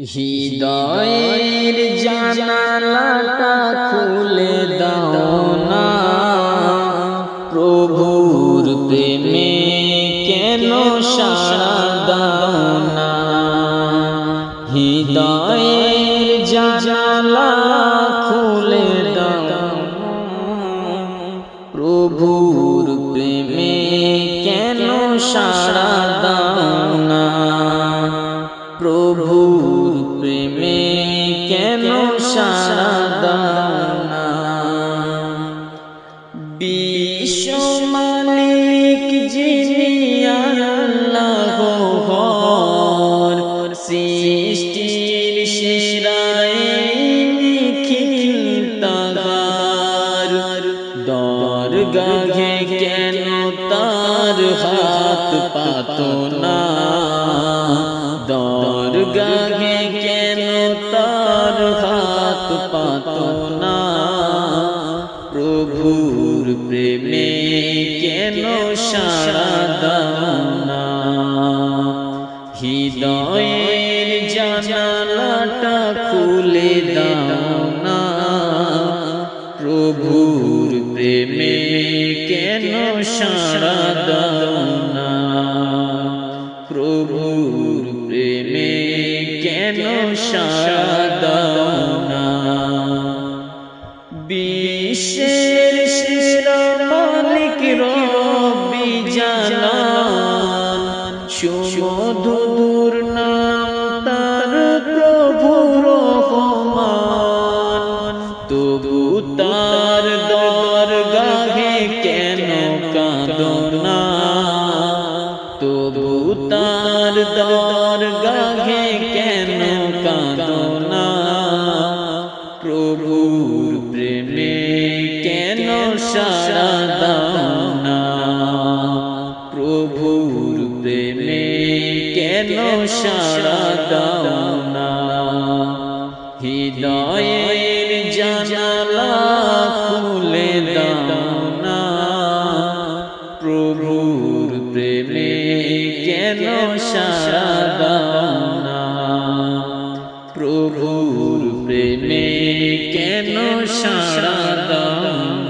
হৃদয়ের জানালাটা খুলে দাও না। প্রভুর প্রেমে কেন সারা দাও না? হৃদয়ের প্রভুর প্রেমে কেন না বিশ্ব মালিক যিনি আল্লাহ হর সৃষ্টির সেরাই নিখিল তাগার দর গাঘে কেন তার হাত পাত না? না প্রভুর প্রেমে কেন সারা না হৃদয়ের জানালাটা খুলে দাও না প্রভুর প্রেমে কেন সারা না প্রভুর প্রেমে কেন সারা বিশ্বের সেরা মালিক রব্বি জালাল। সুমধুর নাম তার প্রভু রহমান। তবু তার দর গাহে কেন কাঁদনা? তবু তার দর গাহে কেন কাঁদনা? প্রভুর প্রেমে কেন সারা না? প্রভুর প্রেমে কেন সারা না? হৃদয়ের জানালা কেন সারা দাও